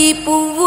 బంతి పువ్వు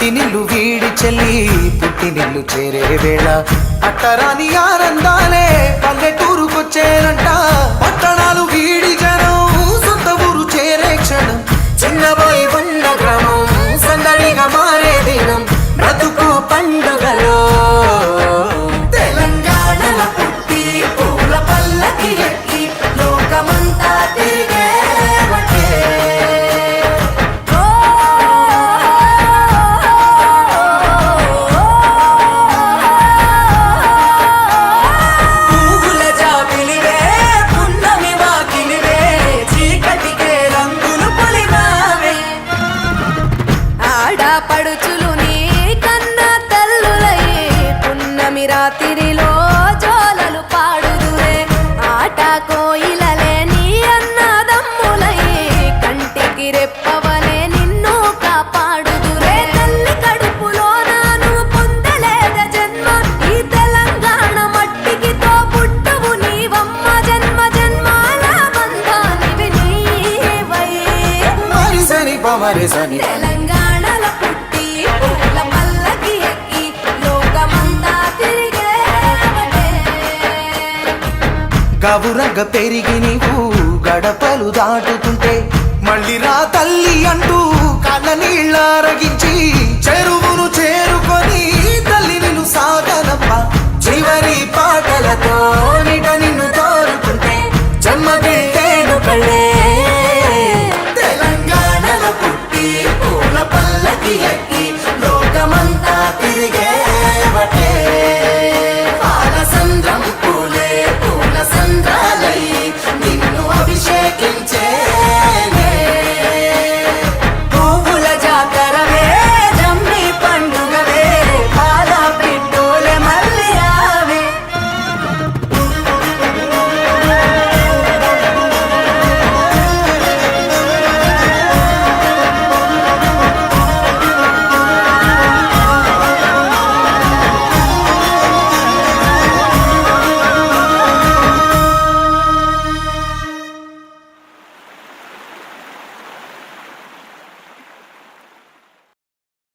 పుట్టినిల్లు వీడి చెల్లి పుట్టినిల్లు చేరే వేళ. అట్టరాని ఆనందాలే పల్లెటూరుకొచ్చేనంటా పౌర్ణమి రాత్రిలో జోలలు పాడుదురే. ఆట కోయిలలే నీ అన్నదమ్ములై కంటికి రెప్పవలే నిన్ను కాపాడుదురే. తల్లి కడుపులో నాను పొందలేద జన్మ. ఈ తెలంగాణ మట్టికి మట్టికితో పుట్టవు నీవమ్మ. జన్మ జన్మాల బంధానివి నీవై. పవరసని గవురగ పెరిగి నీవు గడపలు దాటుతుంటే మళ్ళీ రా తల్లి అంటూ కళ్ళ నీళ్ళారగించి చెరువును చేరుకొని తల్లి నిన్ను సాగనమ్మ చివరి పాటలతో